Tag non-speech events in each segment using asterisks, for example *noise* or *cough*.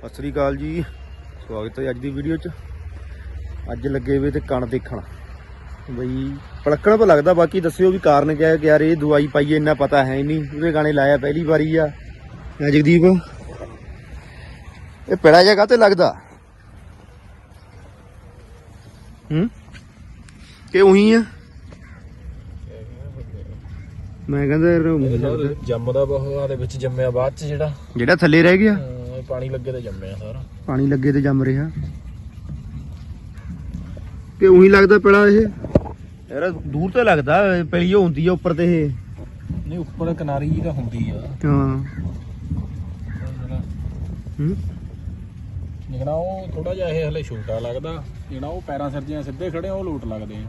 ਸਤਿ ਸ੍ਰੀ ਅਕਾਲ ਜੀ। ਸਵਾਗਤ ਹੈ ਅੱਜ ਦੀ ਵੀਡੀਓ 'ਚ। ਅੱਜ ਲੱਗੇ ਵੇ ਤੇ ਕਣ ਦੇਖਣ। ਬਈ ਪਲੱਕਣ ਪਾ ਲੱਗਦਾ ਬਾਕੀ ਦੱਸਿਓ ਵੀ ਕਾਰਨ ਕਿਆ ਹੈ ਕਿ ਯਾਰ ਇਹ ਦਵਾਈ ਪਾਈਏ ਇੰਨਾ ਪਤਾ ਹੈ ਨਹੀਂ। ਇਹਦੇ ਗਾਣੇ ਲਾਇਆ ਪਹਿਲੀ ਵਾਰੀ ਆ। ਜਗਦੀਪ ਇਹ ਪਿੜਾ ਜਗ੍ਹਾ ਤੇ ਲੱਗਦਾ? ਹੂੰ? ਕਿ ਉਹੀ ਆ? ਮੈਂ ਕਹਿੰਦਾ ਜੰਮਦਾ ਬਹੁਤ ਆ ਦੇ ਵਿੱਚ ਜੰਮਿਆ ਬਾਅਦ ਚ ਜਿਹੜਾ। ਜਿਹੜਾ ਥੱਲੇ ਰਹਿ ਗਿਆ। ਪਾਣੀ ਲੱਗੇ ਤੇ ਜੰਮਿਆ ਸਾਰਾ। ਪਾਣੀ ਲੱਗੇ ਤੇ ਜੰਮ ਰਿਹਾ। ਕਿ ਉਹੀ ਲੱਗਦਾ ਪਿੜਾ ਇਹ? ਯਾਰ ਦੂਰ ਤੇ ਲੱਗਦਾ ਪਈ ਹੁੰਦੀ ਆ ਉੱਪਰ ਤੇ ਇਹ। ਨਹੀਂ ਉੱਪਰ ਕਿਨਾਰੀ ਜੀ ਤਾਂ ਹੁੰਦੀ ਆ। ਹਾਂ। ਹੂੰ? ਜਿਹੜਾ ਉਹ ਥੋੜਾ ਜਿਹਾ ਇਹ ਹਲੇ ਛੋਟਾ ਲੱਗਦਾ। ਜਿਹੜਾ ਉਹ ਪੈਰਾਂ ਸਰਜੀਆਂ ਸਿੱਧੇ ਖੜੇ ਆ, ਉਹ ਲੋਟ ਲੱਗਦੇ ਆ।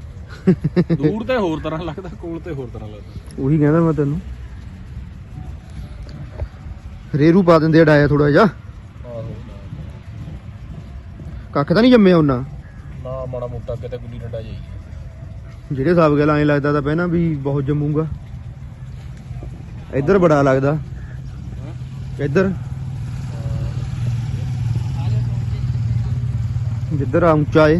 *laughs* ਦੂਰ ਤੇ ਹੋਰ ਤਰ੍ਹਾਂ ਲੱਗਦਾ ਕੋਲ ਤੇ ਹੋਰ ਤਰ੍ਹਾਂ ਲੱਗਦਾ। ਉਹੀ ਕਹਿੰਦਾ ਮੈਂ ਤੈਨੂੰ। ਰੇਰੂ ਪਾ ਦਿੰਦੇ ਡਾਇਆ ਥੋੜਾ ਜਿਹਾ। ਕੱਖ ਤਾਂ ਨਹੀਂ ਜੰਮਿਆ ਉਹਨਾਂ? ਨਾ ਮਾੜਾ ਮੋਟਾ ਕਿਤੇ ਗੁੱਲੀ ਡੰਡਾ ਜਾਈ ਜਿਹੜੇ ਹਿਸਾਬ ਗੱਲ ਐਂ ਲੱਗਦਾ ਤਾਂ ਪਹਿਲਾਂ ਵੀ ਬਹੁਤ ਜੰਮੂਗਾ। ਇੱਧਰ ਬੜਾ ਲੱਗਦਾ। ਇੱਧਰ। ਜਿੱਧਰ ਆ ਉੱਚਾ ਏ।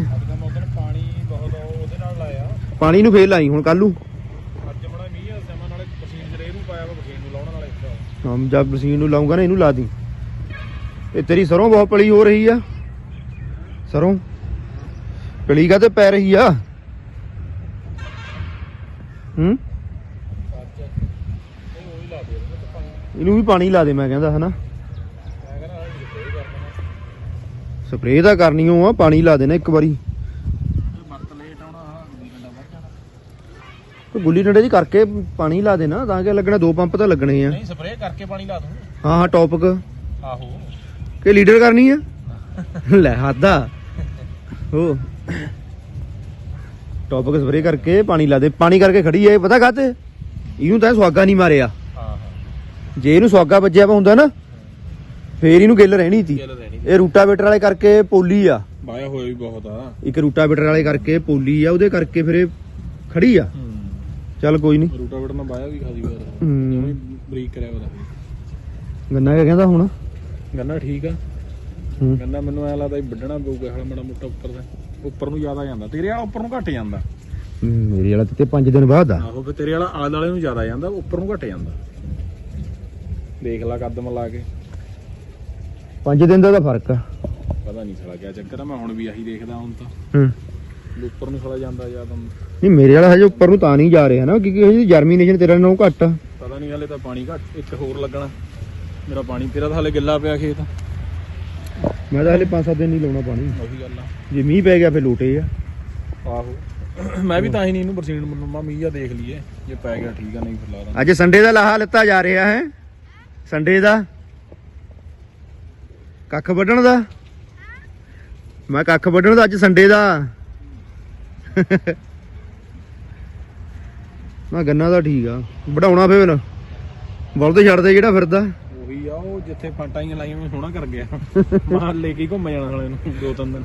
ਪਾਣੀ ਬਹੁਤ ਆ, ਉਹਦੇ ਨਾਲ ਲਾਇਆ। ਪਾਣੀ ਨੂੰ ਫੇਰ ਲਾਈ ਹੁਣ ਕੱਲ ਅੱਜ ਬੜਾ ਮੀਂਹ ਆ ਸਮਾਂ ਨਾਲੇ ਪਸੀਨ ਜਰੇ ਨੂੰ ਪਾਇਆ ਵਾ ਪਸੀਨ ਨੂੰ ਲਾਉਣ ਨਾਲੇ ਹਮ ਜਦ ਮਸ਼ੀਨ ਨੂੰ ਲਾਉਂਗਾ ਨਾ ਇਹਨੂੰ ਲਾ ਦੀ। ਇਹ ਤੇਰੀ ਸਰੋਂ ਬਹੁਤ ਪਲੀ ਹੋ ਰਹੀ ਆ। ਸਰੋਂ? ਪਲੀ ਕਾ ਤੇ ਪੈ ਰਹੀ ਆ? ਹੂੰ? ਇਹਨੂੰ ਵੀ ਪਾਣੀ ਲਾ ਦੇ ਮੈਂ ਕਹਿੰਦਾ ਹਨਾ? ਹਾਂ ਸਪਰੇਅ ਤਾਂ ਕਰਨੀ ਓ ਆ ਪਾਣੀ ਲਾ ਦੇਣਾ ਇੱਕ ਵਾਰੀ। ਹਾਂ ਗੁੱਲੀ ਗੁੱਲੀ ਡੰਡੇ ਦੀ ਕਰਕੇ ਪਾਣੀ ਲਾ ਦੇਣਾ ਤਾਂ ਕਿ ਲੱਗਣਾ ਦੋ ਪੰਪ ਤਾਂ ਲੱਗਣੇ ਆ। ਨਹੀਂ ਸਪਰੇਅ ਕਰਕੇ ਪਾਣੀ ਲਾ ਦੂੰ। ਹਾਂ ਹਾਂ ਟੌਪਕ। ਆਹੋ। ਕਿ ਲੀਡਰ ਕਰਨੀ ਆ? ਲੈ ਹਾਦਾ ਹੋ ਟੌਪਕ ਸਪਰੇਅ ਕਰਕੇ ਪਾਣੀ ਲਾ ਦੇ। ਪਾਣੀ ਕਰਕੇ ਖੜੀ ਐ ਪਤਾ ਕਾਤੇ ਇਹਨੂੰ ਤਾਂ ਸੁਆਗਾ ਨਹੀਂ ਮਾਰਿਆ। ਹਾਂ। ਹਾਂ ਜੇ ਇਹਨੂੰ ਸੁਆਗਾ ਵੱਜਿਆ ਵਾ ਹੁੰਦਾ ਨਾ ਫੇਰ ਇਹਨੂੰ ਗਿੱਲ ਰਹਿਣੀ ਸੀ। ਇਹ ਰੂਟਾਵੇਟਰ ਵਾਲੇ ਕਰਕੇ ਪੋਲੀ ਆ। ਬਾਇਆ ਹੋਇਆ ਵੀ ਬਹੁਤ ਆ। ਇੱਕ ਰੂਟਾਵੇਟਰ ਵਾਲੇ ਕਰਕੇ ਪੋਲੀ ਆ ਉਹਦੇ ਕਰਕੇ ਫਿਰ ਇਹ ਖੜੀ ਆ। ਚੱਲ ਕੋਈ ਨਹੀਂ। ਰੂਟਾਵੇਟਰ ਨਾਲ ਬਾਇਆ ਵੀ ਖਾਦੀ ਵਾਰ। ਜਿਵੇਂ ਬਰੀਕ ਕਰਿਆ ਉਹਦਾ। ਗੰਨਾ ਕਿਆ ਕਹਿੰਦਾ ਹੁਣ? ਗੰਨਾ ਠੀਕ ਆ। ਗੰਨਾ ਮੈਨੂੰ ਐ ਲੱਗਦਾ ਵੀ ਵੱਢਣਾ ਪਊਗਾ ਹਲ ਮਾੜਾ ਮੋਟਾ ਉੱਪਰ ਦਾ। ਉੱਪਰ ਨੂੰ ਜ਼ਿਆਦਾ ਜਾਂਦਾ। ਤੇਰੇ ਵਾਲਾ ਉੱਪਰ ਨੂੰ ਘੱਟ ਜਾਂਦਾ। ਮੇਰੇ ਵਾਲਾ ਤੇ 5 ਦਿਨ ਬਾਅਦ ਆ। ਆਹੋ ਫਿਰ ਤੇਰੇ ਵਾਲਾ ਆਲੇ ਵਾਲੇ ਨੂੰ ਜ਼ਿਆਦਾ ਜਾਂਦਾ ਉੱਪਰ ਨੂੰ ਘੱਟ ਜਾਂਦਾ। ਦੇਖ ਲਾ ਕਦਮ ਲਾ ਕੇ। 5 ਦਿਨ ਦਾ ਤਾਂ ਫ਼ਰਕ ਆ। ਪਤਾ ਨਹੀਂ ਸਾਲਾ ਕਿਆ ਚੱਕਰ ਆ ਮੈਂ ਹੁਣ ਵੀ ਆਹੀ ਦੇਖਦਾ ਹੁਣ ਤਾਂ। ਹੂੰ। ਵੀ ਉੱਪਰ ਨੂੰ ਸਾਲਾ ਜਾਂਦਾ ਜ਼ਿਆਦਾ ਨਹੀਂ। ਮੇਰੇ ਵਾਲਾ ਹਜੇ ਉੱਪਰ ਨੂੰ ਤਾਂ ਨਹੀਂ ਜਾ ਰਿਹਾ ਨਾ ਕਿਉਂਕਿ ਹਜੇ ਜਰਮੀਨੇਸ਼ਨ ਤੇਰਾ ਨਾਲੋਂ ਘੱਟ ਆ। ਪਤਾ ਨਹੀਂ ਹਲੇ ਤਾਂ ਪਾਣੀ ਘੱਟ ਇੱਕ ਹੋਰ ਲੱਗਣਾ। ਮੇਰਾ ਪਾਣੀ ਤੇਰਾ ਤਾਂ ਹਲੇ ਗਿੱਲਾ ਪਿਆ ਖੇਤ। ਮੈਂ ਤਾਂ ਹਲੇ 5-7 ਦਿਨ ਨਹੀਂ ਲਾਉਣਾ ਪਾਣੀ। ਉਹੀ ਗੱਲ ਆ। ਜੇ ਮੀਂਹ ਪੈ ਗਿਆ ਫਿਰ ਲੋਟੇ ਆ। ਆਹੋ। ਮੈਂ ਵੀ ਤਾਂ ਹੀ ਨਹੀਂ ਇਹਨੂੰ ਬਰਸੀਨ ਮਰਮਾ ਮੀਂਹ ਜਾਂ ਦੇਖ ਲਈਏ। ਜੇ ਪੈ ਗਿਆ ਠੀਕ ਆ ਨਹੀਂ ਫਿਰ ਲਾ ਦਾਂ ਅੱਜ ਸੰਡੇ ਦਾ ਲਾਹਾ ਲਿੱਤਾ ਜਾ ਰਿਹਾ ਹੈ। ਸੰਡੇ ਦਾ। ਕੱਖ ਵੱਢਣ ਦਾ। ਮੈਂ ਕੱਖ ਵੱਢਣ ਦਾ ਅੱਜ ਸੰਡੇ ਦਾ। ਮੈਂ ਗੰਨਾ ਦਾ ਠੀਕ ਆ। ਵਢਾਉਣਾ ਫਿਰ। ਬਲਦ ਛੱਡਦੇ ਜਿਹੜਾ ਫਿਰਦਾ। ਉਹੀ ਆ ਉਹ ਜਿੱਥੇ ਫਾਂਟਾਂ ਹੀ ਲਾਈਆਂ ਉਹ ਸੋਹਣਾ ਕਰ ਗਿਆ। ਮਾਰ ਲੈ ਕੇ ਹੀ ਘੁੰਮ ਜਾਣਾ ਸਾਲੇ ਨੂੰ ਦੋ ਤਿੰਨ ਦਿਨ।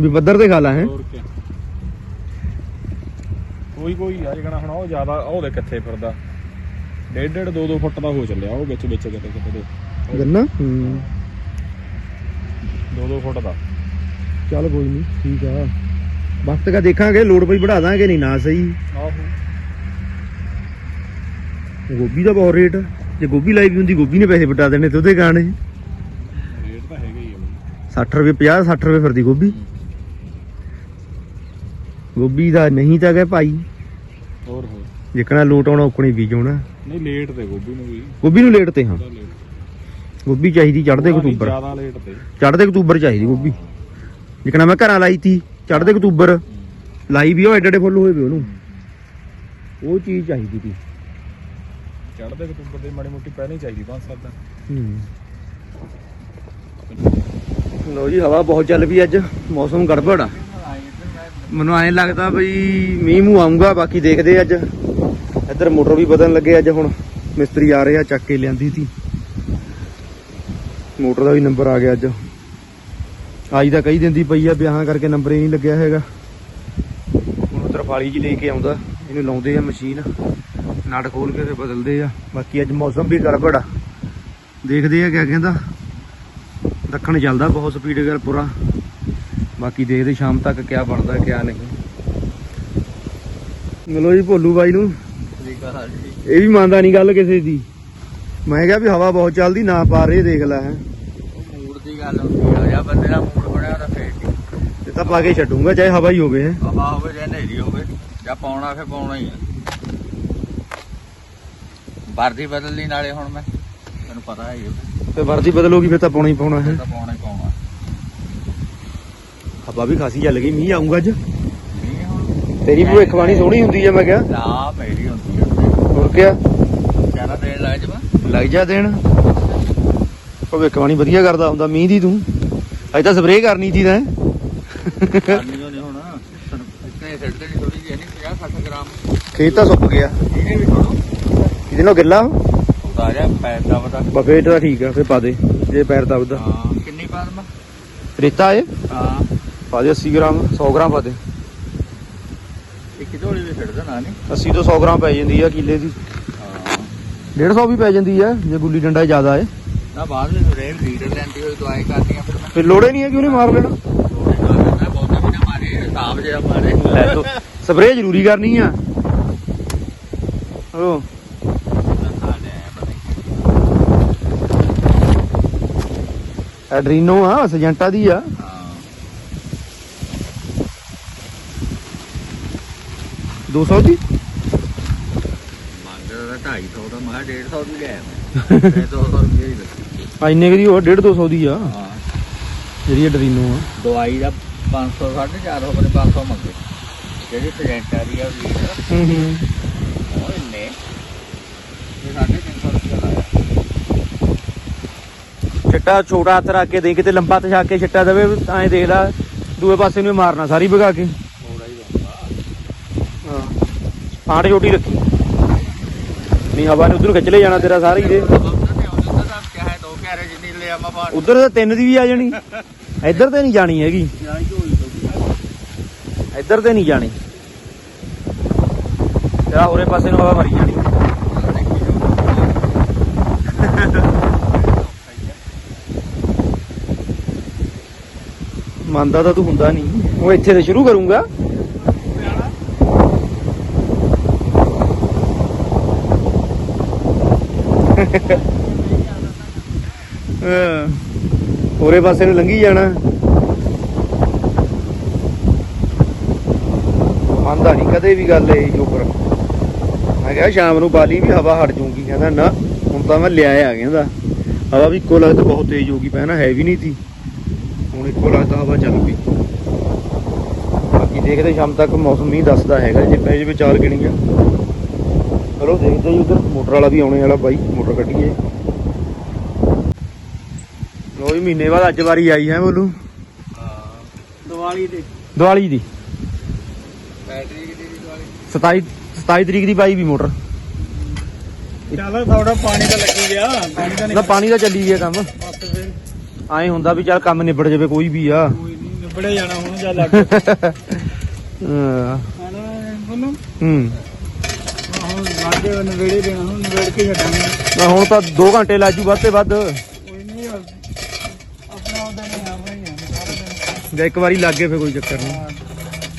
ਵੀ ਬੱਦਰ ਤੇ ਖਾ ਲਾ ਹੈ? ਹੋਰ ਕੀ। ਕੋਈ ਕੋਈ ਆ ਜਿਹੜਾ ਹੁਣ ਉਹ ਜ਼ਿਆਦਾ ਉਹ ਦੇ ਕਿੱਥੇ ਫਿਰਦਾ। ਡੇਢ ਡੇਢ ਦੋ ਦੋ ਫੁੱਟ ਦਾ ਹੋ ਚੱਲਿਆ ਉਹ ਵਿੱਚ ਵਿੱਚ ਕਿਤੇ ਕਿਤੇ ਦੇ। ਗੰਨਾ? ਹੂੰ। ਦੋ ਦੋ ਫੁੱਟ ਦਾ। ਚੱਲ ਕੋਈ ਨਹੀਂ ਠੀਕ ਆ। ਵਕਤ ਕਾ ਦੇਖਾਂਗੇ ਲੋੜ ਪਈ ਵਧਾ ਦਾਂਗੇ ਨਹੀਂ ਨਾ ਸਹੀ। ਆਹੋ। ਗੋਭੀ ਦਾ ਬਹੁਤ ਰੇਟ। ਜੇ ਗੋਭੀ ਲਾਈ ਵੀ ਹੁੰਦੀ ਗੋਭੀ ਨੇ ਪੈਸੇ ਵਟਾ ਦੇਣੇ ਤੇ ਉਹਦੇ ਗਾਣੇ ਰੇਟ ਤਾਂ ਹੈਗਾ ਹੀ ਆ 60 ਰੁਪਏ 50 60 ਰੁਪਏ ਫਿਰਦੀ ਗੋਭੀ। ਗੋਭੀ ਦਾ ਨਹੀਂ ਤਾਂ ਗਏ ਭਾਈ। ਹੋਰ ਹੋਰ। ਜਿਕਣਾ ਲੋਟ ਆਉਣਾ ਉਕਣੀ ਬੀਜ ਆਉਣਾ। ਨਹੀਂ ਲੇਟ ਤੇ ਗੋਭੀ ਨੂੰ ਵੀ। ਗੋਭੀ ਨੂੰ ਲੇਟ ਤੇ ਹਾਂ। ਗੋਭੀ ਚਾਹੀਦੀ ਚੜ੍ਹਦੇ ਅਕਤੂਬਰ। ਜ਼ਿਆਦਾ ਲੇਟ ਤੇ। ਚੜ੍ਹਦੇ ਅਕਤੂਬਰ ਚਾਹੀਦੀ ਗੋਭੀ। ਜਿਕਣਾ ਮੈਂ ਘਰਾਂ ਲਾਈ ਤੀ ਚੜ੍ਹਦੇ ਅਕਤੂਬਰ। ਲਾਈ ਵੀ ਉਹ ਐਡੇ ਐਡੇ ਫੁੱਲ ਹੋਏ ਵੇ ਉਹਨੂੰ। ਉਹ ਚੀਜ਼ ਚਾਹੀਦੀ ਤੀ। ਚੜ੍ਹਦੇ ਅਕਤੂਬਰ ਦੇ ਮਾੜੀ ਮੋਟੀ ਪਹਿਲਾਂ ਹੀ ਚਾਹੀਦੀ ਪੰਜ ਸੱਤ ਦਿਨ। ਲੋ ਜੀ, ਹਵਾ ਬਹੁਤ ਚੱਲ ਪਈ ਅੱਜ, ਮੌਸਮ ਗੜਬੜ ਆ। ਮੈਨੂੰ ਐਂ ਲੱਗਦਾ ਬਈ ਮੀਂਹ ਮੂੰਹ ਆਉਂਗਾ ਬਾਕੀ ਦੇਖਦੇ ਅੱਜ। ਇੱਧਰ ਮੋਟਰ ਵੀ ਬਦਲਣ ਲੱਗੇ ਅੱਜ ਹੁਣ। ਮਿਸਤਰੀ ਆ ਰਹੇ ਆ, ਚੱਕ ਕੇ ਲਿਆਂਦੀ ਸੀ। ਮੋਟਰ ਦਾ ਵੀ ਨੰਬਰ ਆ ਗਿਆ ਅੱਜ। ਆਈ ਤਾਂ ਕਈ ਦਿਨ ਦੀ ਪਈ ਆ ਵਿਆਹਾਂ ਕਰਕੇ ਨੰਬਰ ਹੀ ਨਹੀਂ ਲੱਗਿਆ ਹੈਗਾ। ਹੁਣ ਤਰਫਾਲੀ ਜੀ ਲੈ ਕੇ ਆਉਂਦਾ। ਇਹਨੂੰ ਲਾਉਂਦੇ ਆ ਮਸ਼ੀਨ। ਨਟ ਖੋਲ ਕੇ ਫਿਰ ਬਦਲਦੇ ਆ। ਬਾਕੀ ਅੱਜ ਮੌਸਮ ਵੀ ਗੜਬੜ ਆ। ਦੇਖਦੇ ਆ ਕਿਆ ਕਹਿੰਦਾ। ਦੱਖਣ ਚੱਲਦਾ ਬਹੁਤ ਸਪੀਡ ਕਰ ਪੂਰਾ। ਬਾਕੀ ਦੇਖਦੇ ਸ਼ਾਮ ਤੱਕ ਕਿਆ ਬਣਦਾ ਕਿਆ ਨਹੀਂ। ਮਿਲੋ ਜੀ ਭੋਲੂ ਬਾਈ ਨੂੰ। ਇਹ ਵੀ ਮੰਨਦਾ ਨਹੀਂ ਗੱਲ ਕਿਸੇ ਦੀ। ਮੈਂ ਕਿਹਾ ਵੀ ਹਵਾ ਬਹੁਤ ਚੱਲਦੀ ਨਾ ਪਾ ਰਹੇ ਦੇਖ ਲੈ। ਹੈ ਮੂਡ ਦੀ ਗੱਲ ਹੁੰਦੀ ਆ। ਜਾਂ ਬੰਦੇ ਦਾ ਮੂਡ ਬਣਿਆ ਤਾਂ ਫੇਰ ਇਹ ਤਾਂ ਪਾ ਕੇ ਛੱਡੂਗਾ ਚਾਹੇ ਹਵਾ ਹੀ ਹੋਵੇ। ਹੈਂ। ਹਵਾ ਹੋਵੇ ਜਾਂ ਹਨੇਰੀ ਹੋਵੇ ਜਾਂ ਪਾਉਣਾ ਫੇ ਪਾਉਣਾ ਹੀ ਆ। ਵਰਦੀ ਬਦਲਣੀ ਨਾਲੇ ਹੁਣ ਮੈਂ ਤੈਨੂੰ ਪਤਾ ਹੈ ਹੀ ਆ, ਤੇ ਵਰਦੀ ਬਦਲੋਗੀ ਫਿਰ ਤਾਂ ਪਾਉਣਾ ਹੀ ਪਾਉਣਾ ਹੈ। ਤਾਂ ਪਾਉਣਾ ਹੀ ਪਾਉਣਾ। ਹਵਾ ਵੀ ਖਾਸੀ ਚੱਲ ਗਈ ਮੀਂਹ ਆਊਗਾ ਅੱਜ। ਨਹੀਂ ਹੁਣ ਤੇਰੀ ਭਵਿੱਖਬਾਣੀ ਸੋਹਣੀ ਹੁੰਦੀ ਹੈ ਮੈਂ ਕਿਹਾ। ਨਾ ਮੇਰੀ ਹੁੰਦੀ ਆ। ਹੋਰ ਕਿਆ? ਚਾਰਾ ਦੇਣ ਲੱਗ ਜਮਾ ਲੱਗ ਜਾ ਦੇਣ। ਭਵਿੱਖਬਾਣੀ ਵਧੀਆ ਕਰਦਾ ਹੁੰਦਾ ਮੀਂਹ ਦੀ ਤੂੰ। ਅੱਜ ਤਾਂ ਸਪਰੇਅ ਕਰਨੀ ਸੀ ਤਾਂ। ਕਰਨੀ ਉਹਨੇ ਹੁਣ। ਇਤਨੇ ਸਿੱਟਦੇ ਨਹੀਂ ਥੋੜੀ ਜਿਹੀ ਨਹੀਂ 50 60 ਗ੍ਰਾਮ। ਖੇਤ ਤਾਂ ਸੁੱਕ ਗਿਆ। ਇਹਨੇ ਵੀ ਥੋੜੋ ਇਹਦੇ ਨਾਲ ਗਿੱਲਾ? ਪੈਰ ਦਾ ਬਫੇਟ ਤਾਂ ਠੀਕ ਆ ਫੇ ਪਾ ਦੇ ਜੇ ਪੈਰ ਦਬਦਾ। ਹਾਂ ਕਿੰਨੀ ਪਾ ਦਮਾ ਰੇਤਾ ਏ ਹਾਂ। ਪਾ ਦੇ 80 ਗ੍ਰਾਮ 100 ਗ੍ਰਾਮ ਪਾ ਦੇ। ਇੱਕ ਝੋਲੀ ਵੀ ਸਿੱਟ ਦੇਣਾ ਨਹੀਂ। 80 ਤੋਂ 100 ਗ੍ਰਾਮ ਪੈ ਜਾਂਦੀ ਆ ਕਿੱਲੇ ਦੀ। ਹਾਂ। 150 ਵੀ ਪੈ ਜਾਂਦੀ ਆ ਜੇ ਗੁੱਲੀ ਡੰਡਾ ਜ਼ਿਆਦਾ ਏ। ਨਾ ਬਾਅਦ ਵਿੱਚ ਰੇਲ ਲੀਡਰ ਲੈਂਦੀ ਹੋਈ ਦਵਾਈ ਕਰਨੀ ਆ ਫਿਰ ਮੈਂ ਫਿਰ ਲੋੜੇ ਨਹੀਂ ਹੈ ਕਿ ਉਹਨੇ ਮਾਰ ਲੈਣਾ? ਬਹੁਤਾ ਵੀ ਨਾ ਮਾਰੇ ਹਿਸਾਬ ਜਿਹਾ ਮਾਰੇ। ਲੈ ਤੋ ਸਪਰੇਅ ਜ਼ਰੂਰੀ ਕਰਨੀ ਆ। ਐਡਰੀਨੋ ਆ ਸਜੈਂਟਾ ਦੀ ਆ। ਹਾਂ 200 ਦੀ? ਮੰਗਦਾ ਤਾਂ 250 ਦਾ ਮੈਂ ਕਿਹਾ 150 ਦੀ ਲਿਆ ਮੈਂ 200 ਰੁਪਏ ਲੱਗੀ ਆ ਇੰਨੇ ਦੀ ਉਹ 150 200 ਦੀ ਆ। ਹਾਂ। ਜਿਹੜੀ ਐਡਰੀਨੋ ਆ। ਦਵਾਈ ਦਾ 500 450 ਬਣੇ 500 ਮੰਗੇ। ਜਿਹੜੀ ਪ੍ਰੈਜੈਂਟਾ ਦੀ ਆ ਲੀਡਰ ਹੂੰ ਹੂੰ। ਉਹ ਇੰਨੇ। ਇਹ 350 ਰੁਪਏ ਲਾਇਆ ਛਿੱਟਾ ਛੋਟਾ ਹੱਥ ਰੱਖ ਕੇ ਦੇ ਕਿਤੇ ਲੰਬਾ ਤਸ਼ਾ ਕੇ ਛਿੱਟਾ ਦੇਵੇ, ਐਂ ਦੇਖ ਲੈ, ਦੂਏ ਪਾਸੇ ਨੂੰ ਹੀ ਮਾਰਨਾ, ਸਾਰੀ ਭਗਾ ਕੇ। ਹਾਂ। ਪਾਂਟ ਛੋਟੀ ਰੱਖੀ। ਨਹੀਂ, ਹਵਾ ਨੇ ਉਧਰ ਖਿੱਚ ਲੈ ਜਾਣਾ ਤੇਰਾ ਸਾਰੀ ਦੇ ਉਧਰ ਤਾਂ ਤਿੰਨ ਦੀ ਵੀ ਆ ਜਾਣੀ। ਇੱਧਰ ਤੇ ਨਹੀਂ ਜਾਣੀ ਹੈਗੀ। ਇੱਧਰ ਤੇ ਨਹੀਂ ਜਾਣੀ। ਤੇਰਾ ਹੋਰੇ ਪਾਸੇ ਨੂੰ ਹਵਾ ਮਰੀ ਜਾਣੀ। ਮੰਨਦਾ ਤਾਂ ਤੂੰ ਹੁੰਦਾ ਨਹੀਂ। ਉਹ ਇੱਥੇ ਤੇ ਸ਼ੁਰੂ ਕਰੂੰਗਾ। ਹਾਂ। ਹੋਰੇ ਪਾਸੇ ਨੂੰ ਲੰਘੀ ਜਾਣਾ। ਮੰਨਦਾ ਨਹੀਂ ਕਦੇ ਵੀ ਗੱਲ ਇਹ ਜੋਬਰ ਮੈਂ ਕਿਹਾ ਸ਼ਾਮ ਨੂੰ ਬਾਲੀ ਵੀ ਹਵਾ ਹਟ ਜੂਗੀ ਕਹਿੰਦਾ ਨਾ, ਹੁਣ ਤਾਂ ਮੈਂ ਲਿਆ ਆ ਕਹਿੰਦਾ। ਹਵਾ ਵੀ ਇੱਕੋ ਲੱਗਦਾ ਬਹੁਤ ਤੇਜ਼ ਹੋ ਗਈ ਪਹਿਲਾਂ ਹੈ ਵੀ ਨਹੀਂ ਸੀ। ਇੱਕੋ ਲੱਗਦਾ ਹਵਾ ਚੱਲ ਪਈ। ਬਾਕੀ ਦੇਖਦੇ ਸ਼ਾਮ ਤੱਕ ਮੌਸਮ ਨਹੀਂ ਦੱਸਦਾ ਹੈਗਾ ਜੇ ਪੈ ਜਾਵੇ ਚਾਰ ਗਿਣੀਆਂ ਚਲੋ ਦੇਖਦੇ ਜੀ ਉਧਰ। ਮੋਟਰ ਵਾਲਾ ਵੀ ਆਉਣੇ ਵਾਲਾ ਬਾਈ ਮੋਟਰ ਕੱਢੀਏ। ਲੋ ਜੀ ਮਹੀਨੇ ਬਾਅਦ ਅੱਜ ਵਾਰੀ ਆਈ ਹੈ ਬੋਲੂ। ਦੀਵਾਲੀ ਦੇ ਦੀਵਾਲੀ ਦੀ। ਬੈਟਰੀ ਕਿੰਨੀ ਦੀ ਦੀਵਾਲੀ। 27 27 ਤਰੀਕ ਦੀ ਪਾਈ ਵੀ ਮੋਟਰ। ਚੱਲ ਥੋੜਾ ਪਾਣੀ ਤਾਂ ਲੱਗੀ ਗਿਆ। ਪਾਣੀ ਉਹਦਾ ਪਾਣੀ ਦਾ ਚੱਲੀ ਗਿਆ ਕੰਮ। ਬਸ ਫਿਰ। ਐਂ ਹੁੰਦਾ ਵੀ ਚੱਲ ਕੰਮ ਨਿਬੜ ਜਾਵੇ ਕੋਈ ਵੀ ਆ। ਕੋਈ ਨਹੀਂ ਨਿਬੜੇ ਜਾਣਾ ਹੁਣ ਜਾਂ ਲੱਗ ਹਾਂ, ਉਹਨੂੰ ਹੂੰ। ਹੁਣ ਲੱਗ ਨਵੇੜੇ ਦੇਣਾ ਹੁਣ ਨਵੇੜ ਕੇ ਛੱਡਾਂਗੇ ਨਾ ਹੁਣ ਤਾਂ 2 ਘੰਟੇ ਲਾਜੂ ਵੱਧ ਤੇ ਵੱਧ। ਕੋਈ ਨਹੀਂ ਆਪਣਾ ਉਹਦਾ ਨਹੀਂ ਆਪਣਾ ਹੀ ਆ ਸਾਰਾ ਦਿਨ। ਜੇ ਇੱਕ ਵਾਰੀ ਲੱਗ ਗਏ ਫੇ ਕੋਈ ਚੱਕਰ ਨਹੀਂ।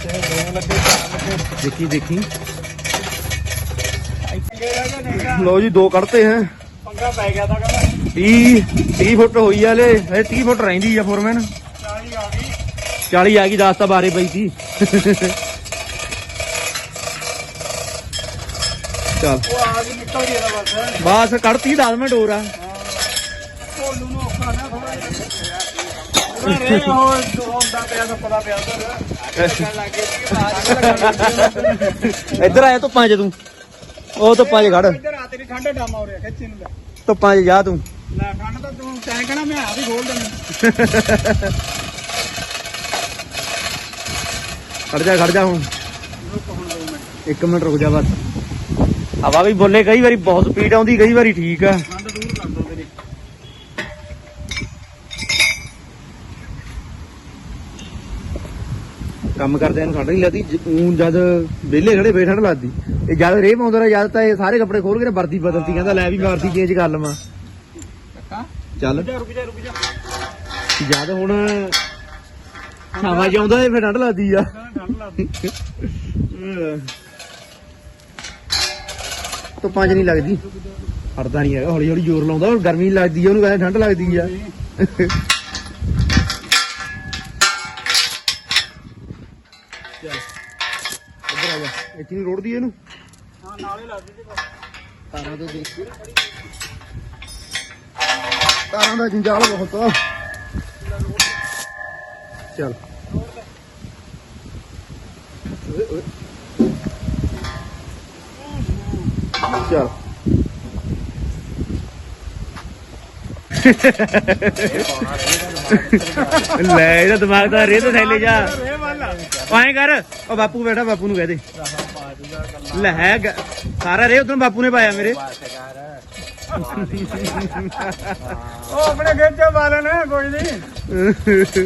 ਚਾਹੇ ਦੋ ਲੱਗੇ ਚਾਰ ਲੱਗੇ। ਦੇਖੀ ਦੇਖੀ। ਇੱਥੇ ਗੇੜਾ ਜਾਂ ਨੇਗਾ ਲੋ ਜੀ ਦੋ ਕੱਢਤੇ ਹੈ। ਪੰਗਾ ਪੈ ਗਿਆ ਤਾਂ ਕਹਿੰਦਾ 30 30 ਫੁੱਟ ਹੋਈ ਆ ਲੈ ਇਹ 30 ਫੁੱਟ ਰਹਿੰਦੀ ਆ ਫੋਰਮੈਨ 40 ਆ ਗਈ। 40 ਆ ਗਈ 10 ਤਾਂ ਬਾਰੇ ਪਈ ਸੀ ਚੱਲ। ਉਹ ਆ ਗਈ ਨਿਕਲ ਗਿਆ ਤਾਂ ਬਸ ਬਸ ਕੱਢਤੀ 10 ਮਿੰਟ ਹੋਰ ਆ। ਭੋਲੂ ਨੂੰ ਔਖਾ ਨਾ ਥੋੜਾ ਜਿਹਾ ਰੇ ਉਹ ਹੁੰਦਾ ਪਿਆ ਤਾਂ ਪਤਾ ਪਿਆ ਤਾਂ ਇੱਧਰ ਆਇਆ ਧੁੱਪਾਂ 'ਚ ਤੂੰ। ਉਹ ਧੁੱਪਾਂ 'ਚ ਖੜ। ਇੱਧਰ ਆ ਤੇਰੀ ਠੰਡੇ ਡਾਮਾ ਹੋ ਰਿਹਾ ਖਿੱਚੀ ਨੂੰ ਧੁੱਪਾਂ 'ਚ ਜਾ ਤੂੰ। ਲੈ ਠੰਡ ਤਾਂ ਤੂੰ ਤੈਂ ਕਹਿਣਾ ਮੈਂ ਆ ਵੀ ਖੋਲ ਦੇਣੀ ਖੜ ਜਾ ਖੜ ਜਾ ਹੁਣ। ਇੱਕ ਮਿੰਟ ਰੁਕ ਜਾ ਬਸ। ਹਵਾ ਵੀ ਬੋਲੇ ਕਈ ਵਾਰੀ ਬਹੁਤ ਸਪੀਡ ਆਉਂਦੀ ਕਈ ਵਾਰੀ ਠੀਕ ਆ। ਠੰਡ ਦੂਰ ਕਰ ਦੋ ਤੇਰੀ ਕੰਮ ਕਰਦਿਆਂ ਨੂੰ ਠੰਡ ਨਹੀਂ ਲੱਗਦੀ ਊਂ ਜਦ ਵਿਹਲੇ ਖੜੇ ਬੇ ਠੰਡ ਲੱਗਦੀ। ਇਹ ਜਦ ਰੇਹ ਪਾਉਂਦਾ ਰਿਹਾ ਜਦ ਤਾਂ ਇਹ ਸਾਰੇ ਕੱਪੜੇ ਖੋਲ ਕੇ ਵਰਦੀ ਬਦਲਤੀ ਕਹਿੰਦਾ ਲੈ ਵੀ ਵਰਦੀ ਚੇਂਜ ਕਰ ਲਵਾਂ। ਚੱਲ। ਰੁਕ ਜਾ ਰੁਕ ਜਾ ਰੁਕ ਜਾ। ਜਦ ਹੁਣ ਛਾਵਾਂ ਜਾਉਂਦਾ ਫਿਰ ਠੰਡ ਲੱਗਦੀ ਆ। ਠੰਡ ਲੱਗਦੀ। 'ਚ ਨਹੀਂ ਲੱਗਦੀ। ਹਟਦਾ ਨਹੀਂ ਹੈਗਾ ਹੌਲੀ ਹੌਲੀ ਜ਼ੋਰ ਲਾਉਂਦਾ ਹੁਣ ਗਰਮੀ ਲੱਗਦੀ ਆ ਉਹਨੂੰ ਕਹਿੰਦਾ ਠੰਡ ਲੱਗਦੀ ਆ। ਚੱਲ। ਇੱਧਰ ਆ ਜਾ ਇੱਥੇ ਨੂੰ ਰੋੜਦੀ ਇਹਨੂੰ। ਹਾਂ ਨਾਲੇ ਲੱਗਦੀ ਤੇ ਤਾਰਾਂ ਤੋਂ ਦੇਖ। ਤਾਰਾਂ ਦਾ ਜੰਜਾਲ ਬਹੁਤ ਆ। ਚੱਲ। ਚੱਲ। ਲੈ ਇਹਦਾ ਦਿਮਾਗ ਤੇ ਥੈਲੇ ਜਾ। ਐਂ ਕਰ ਉਹ ਬਾਪੂ ਬੈਠਾ ਬਾਪੂ ਨੂੰ ਕਹਿ ਦੇ। ਲੈ ਹੈ ਸਾਰਾ ਰੇ ਉਦੋਂ ਬਾਪੂ ਨੇ ਪਾਇਆ ਮੇਰੇ। ਉਹ ਆਪਣੇ ਖੇਤ ਚ ਬਾਲਣ ਕੋਈ ਨਹੀਂ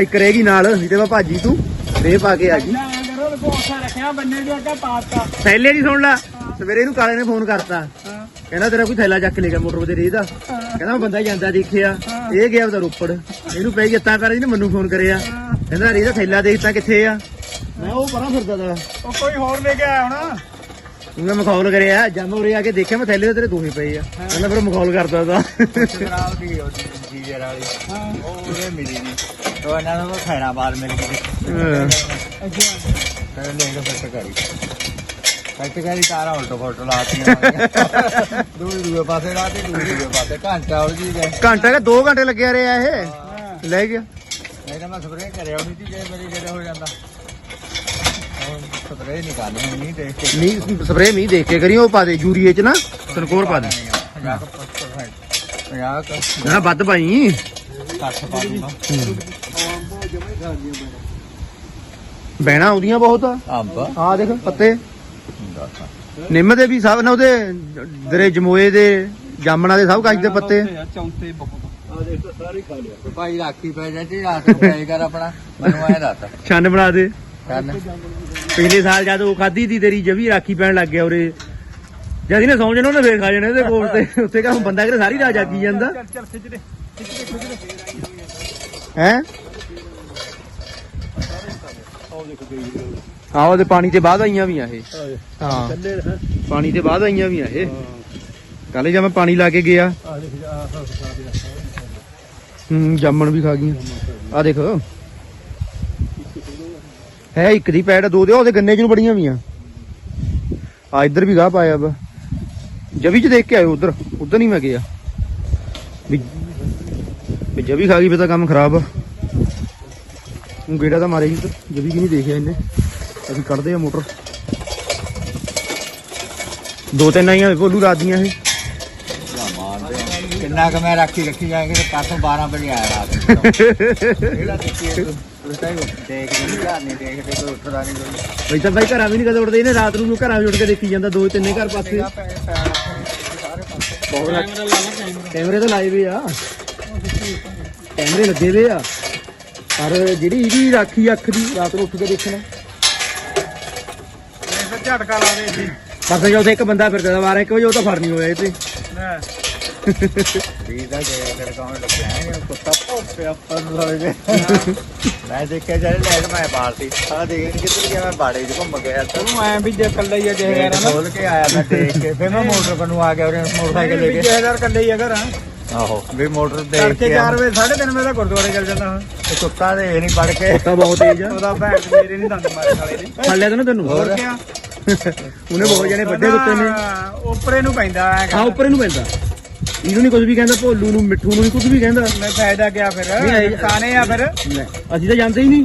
ਇੱਕ ਰਹੇਗੀ ਨਾਲ ਤੇ ਮੈਂ ਭਾਜੀ ਤੂੰ ਰੇ ਪਾ ਕੇ ਆ ਜੀ। ਨਾ ਕਰੋ ਕੋਸਾ ਰੱਖਿਆ ਬੰਨੇ ਜੋ ਅੱਗਾ ਪਾਤਾ ਥੈਲੇ ਨਹੀਂ ਸੁਣ ਲਾ ਸਵੇਰੇ ਇਹਨੂੰ ਕਾਲੇ ਨੇ ਫੋਨ ਕਰਤਾ। ਹਾਂ। ਕਹਿੰਦਾ ਤੇਰਾ ਕੋਈ ਥੈਲਾ ਚੱਕ ਲੈ ਗਿਆ ਮੋਟਰ ਤੇ ਰੇ ਦਾ। ਕਹਿੰਦਾ ਮੈਂ ਬੰਦਾ ਜਾਂਦਾ ਦੇਖਿਆ ਇਹ ਗਿਆ ਉਹਦਾ ਰੋਪੜ। ਇਹਨੂੰ ਪਈ ਜੱਤਾਂ ਕਰ ਇਹਨੇ ਮੈਨੂੰ ਫੋਨ ਕਰਿਆ। ਕਹਿੰਦਾ ਰੇ ਦਾ ਥੈਲਾ ਦੇਖਤਾ ਕਿੱਥੇ ਆ। ਮੈਂ ਉਹ ਪਰਾਂ ਫਿਰਦਾ ਤਾ। ਉਹ ਕੋਈ ਹੋਰ ਲੈ ਕੇ ਆਇਆ ਹੋਣਾ? ਉਹਨੇ ਮਖੌਲ ਕਰਿਆ ਜਦ ਉਰੇ ਆ ਕੇ ਦੇਖਿਆ ਮੈਂ ਥੈਲੇ ਤੇ ਤੇਰੇ ਦੋਹੇ ਪਏ ਆ ਕਹਿੰਦਾ ਫਿਰ ਮਖੌਲ ਕਰਦਾ ਤਾ। ਖਰਾਬ ਦੀ ਉਹਦੀ ਜੀਜਰ ਵਾਲੀ। ਹਾਂ। ਉਹ ਉਹਦੇ ਮਿਲੀ ਨਹੀਂ। ਉਹ ਇਹਨਾਂ ਨੂੰ ਖੈਰਾ ਬਾਦ ਮਿਲ ਗਈ। ਹਾਂ। ਅੱਛਾ। ਫਿਰ ਲੈ ਕੇ ਫਿੱਟ ਕਰੀ। ਫਿੱਟ ਕਰੀ ਤਾਰਾ ਉਲਟੋ ਫੋਟੋ ਲਾਤੀਆਂ *laughs* ਦੂਰ ਦੂਏ ਪਾਸੇ ਲਾਤੀ ਦੂਰ ਦੂਏ ਪਾਸੇ। ਘੰਟਾ ਉਲ ਜੀ ਗਏ ਘੰਟਾ ਕਿ 2 ਘੰਟੇ ਲੱਗਿਆ ਰਿਹਾ ਇਹ। ਲੈ ਗਿਆ। ਨਹੀਂ ਤਾਂ ਮੈਂ ਸਪਰੇਅ ਕਰਿਆ ਹੋਣੀ ਸੀ ਜੇ ਮੇਰੀ ਜਿਹੜੇ ਹੋ ਜਾਂਦਾ। ਸਪਰੇਅ ਨਹੀਂ ਕਰਨੀ ਹੁਣ ਨਹੀਂ ਦੇਖ ਕੇ ਨਹੀਂ ਸਪਰੇ ਮੀਂਹ ਦੇਖ ਕੇ ਕਰੀ ਉਹ ਪਾ ਦੇ ਯੂਰੀਏ ਚ ਨਾ ਤਨਕੋਰ ਪਾ ਦੇ। 50% 50 ਨਾ ਵੱਧ ਪਾਈ। 60 ਪਾ ਦੂੰਗਾ ਬਹਿਣਾ ਉਹਦੀਆਂ ਬਹੁਤ। ਆ ਅੰਬ ਆਹ ਦੇਖ ਪੱਤੇ। ਨਿੰਮ ਦੇ ਵੀ ਸਭ ਨੇ ਉਹਦੇ ਦਰੇ ਜਮੋਏ ਦੇ ਜਾਮਣਾ ਦੇ ਸਭ ਕੱਜ ਦੇ ਪੱਤੇ। ਚੌਂਤੇ ਬਹੁਤ ਆ ਦੇਖ ਤਾਂ ਸਾਰੇ ਖਾ ਲਿਆ ਭਾਈ ਰਾਖੀ ਪੈ ਜਾਂਦੀ ਰਾਤ ਨੂੰ ਪੈ ਕਰ ਆਪਣਾ। ਮੈਨੂੰ ਐ ਦੱਸ। ਛੰਨ ਬਣਾ ਦੇ। ਕੰਨ ਪਿਛਲੇ ਸਾਲ ਜਦ ਉਹ ਖਾਦੀ ਦੀ ਤੇਰੀ ਜਵੀ ਰਾਖੀ ਪੈਣ ਲੱਗ ਗਿਆ ਉਰੇ। ਜਦ ਇਹਨੇ ਸੌਂ ਜਾਣਾ ਉਹਨੇ ਫੇਰ ਖਾ ਜਾਣਾ ਇਹਦੇ ਕੋਲ ਤੇ। ਉੱਥੇ ਕਾ ਬੰਦਾ ਕਿਤੇ ਸਾਰੀ ਰਾਤ ਜਾਗੀ ਜਾਂਦਾ। ਚੱਲ ਚੱਲ ਖਿੱਚ ਦੇ ਹੈ ਆਓ ਦੇਖ ਗਈ ਆਹੋ ਤੇ ਪਾਣੀ ਤੇ ਬਾਅਦ ਆਈਆਂ ਵੀ ਆ ਇਹ। ਹਾਂ। ਪਾਣੀ ਤੇ ਬਾਅਦ ਆਈਆਂ ਵੀ ਆ ਇਹ। ਕੱਲ ਜਦ ਮੈਂ ਪਾਣੀ ਲਾ ਕੇ ਗਿਆ। ਆ ਦੇਖ ਆ ਸਭ ਸਾਰੇ ਹੂੰ ਜਾਮਣ ਵੀ ਖਾ ਗਈਆਂ। ਆ ਦੇਖ। ਹੈ ਇੱਕ ਦੀ ਪੈੜ ਦੋ ਦੇ ਉਹਦੇ ਗੰਨੇ ਚ ਨੂੰ ਬੜੀਆਂ ਵੀ ਆ ਆ ਇੱਧਰ ਵੀ ਗਾਹ ਪਾਇਆ ਵਾ। ਜਵੀ ਚ ਦੇਖ ਕੇ ਆਇਓ ਉਧਰ ਉਧਰ ਨਹੀਂ ਮੈਂ ਗਿਆ। ਵੀ ਵੀ ਜਵੀ ਖਾ ਗਈ ਫਿਰ ਤਾਂ ਕੰਮ ਖਰਾਬ ਆ। ਹੁਣ ਗੇੜਾ ਤਾਂ ਮਾਰੇ ਜੀ ਜਵੀ ਕੀ ਨਹੀਂ ਦੇਖਿਆ ਇਹਨੇ? ਅਸੀਂ ਕੱਢਦੇ ਆ ਮੋਟਰ। ਦੋ ਤਿੰਨ ਆਈਆਂ ਭੋਲੂ ਰਾਤ ਦੀਆਂ ਇਹ। ਕਿੰਨਾ ਕੁ ਮੈਂ ਰਾਖੀ ਰੱਖੀ ਜਾਏਗੀ ਤੇ ਪਾਸੋਂ 12 ਵਜੇ ਆਇਆ ਰਾਤ ਨੂੰ। *laughs* ਕਿਹੜਾ ਦੇਖੀਏ ਤੂੰ? ਉਲਟਾ ਹੀ ਦੇਖ ਨਹੀਂ ਘਰ ਨਹੀਂ ਦੇਖਦੇ ਕੋਈ ਉੱਠਦਾ ਨਹੀਂ ਕੋਈ। ਬਈ ਤਾਂ ਬਾਈ ਘਰਾਂ ਵੀ ਨਹੀਂ ਕਦੇ ਉੱਠਦੇ ਇਹਨੇ ਰਾਤ ਨੂੰ ਘਰਾਂ ਵੀ ਉੱਠ ਕੇ ਦੇਖੀ ਜਾਂਦਾ ਦੋ ਤਿੰਨੇ ਘਰ ਪਾਸੇ। ਸਾਰੇ ਪਾਸੇ। ਬਹੁਤ ਲੱਗ ਕੈਮਰਾ ਤਾਂ ਲਾਏ ਵੇ ਆ। ਕੈਮਰੇ ਲੱਗੇ ਵੇ ਆ। ਪਰ ਜਿਹੜੀ ਇਹਦੀ ਰਾਖੀ ਅੱਖ ਦੀ ਰਾਤ ਨੂੰ ਉੱਠ ਕੇ ਦੇਖਣਾ। ਇਹ ਝਟਕਾ ਲਾ ਦੇ ਇੱਥੇ। ਬਸ ਜੇ ਉੱਥੇ ਇੱਕ ਬੰਦਾ ਫਿਰਦਾ 12 1 ਵਜੇ ਉਹ ਤਾਂ ਫੜ ਨਹੀਂ ਹੋਇਆ ਇਹ ਤੇ। ਲੈ। ਵੀਰ ਦਾ ਜੇ ਤੇਰੇ ਕੌਣ ਲੱਗਿਆ ਹੈ ਕੁੱਤਾ ਭੋਪਿਆ ਪਰ ਲੋਗੇ ਮੈਂ ਦੇਖਿਆ ਜਿਹੜੇ ਲੈਟ ਮੈਂ ਬਾਲਤੀ ਸਾਰਾ ਦੇਖ ਨਹੀਂ ਕਿੱਧਰ ਗਿਆ ਮੈਂ ਬਾੜੇ 'ਚ ਘੁੰਮ ਗਿਆ ਤਾਂ ਤੂੰ ਐ ਵੀ ਜੇ ਇਕੱਲਾ ਹੀ ਆ ਗੇਟ ਜਿਹੇਦਾਰ ਨਾ ਖੋਲ ਕੇ ਆਇਆ ਮੈਂ ਦੇਖ ਕੇ ਫਿਰ ਮੈਂ ਮੋਟਰ ਨੂੰ ਆ ਗਿਆ ਉਹਨੇ ਮੋਟਰਸਾਈਕਲ ਲੈ ਵੀ ਕੇ ਜਿਹੇਦਾਰ ਇਕੱਲੇ ਹੀ ਆ ਘਰ ਆਹੋ ਵੀ ਮੋਟਰ ਦੇਖ ਤੜਕੇ ਕੇ 4 ਵਜੇ 3:30 ਵਜੇ ਦਾ ਗੁਰਦੁਆਰੇ ਚੱਲ ਜਾਂਦਾ ਹਾਂ ਤੇ ਕੁੱਤਾ ਦੇ ਨਹੀਂ ਪੜ ਕੇ ਕੁੱਤਾ ਬਹੁਤ ਤੇਜ਼ ਆ ਉਹਦਾ ਭੈਣ ਮੇਰੇ ਨਹੀਂ ਦੰਦ ਮਾਰਨ ਵਾਲੇ ਨੇ ਫੜ ਲਿਆ ਤੈਨੂੰ ਤੈਨੂੰ ਹੋਰ ਕਿਆ ਉਹਨੇ ਬਹੁਤ ਜਣੇ ਵੱਡੇ ਕੁੱਤੇ ਨੇ ਹਾਂ, ਉੱਪਰੇ ਨੂੰ ਪੈਂਦਾ ਐ ਹਾਂ ਉੱਪਰ ਇਹਨੂੰ ਪੈਂਦਾ ਇਹਨੂੰ ਨਹੀਂ ਕੁਝ ਵੀ ਕਹਿੰਦਾ ਭੋਲੂ ਨੂੰ ਮਿੱਠੂ ਨੂੰ ਨਹੀਂ ਕੁਝ ਵੀ ਕਹਿੰਦਾ। ਮੈਂ ਫਾਇਦਾ ਗਿਆ ਫਿਰ? ਨਹੀਂ, ਇਹ- ਨੁਕਸਾਨੇ ਆ ਫਿਰ। ਲੈ, ਅਸੀਂ ਤਾਂ ਜਾਣਦੇ ਹੀ ਨਹੀਂ।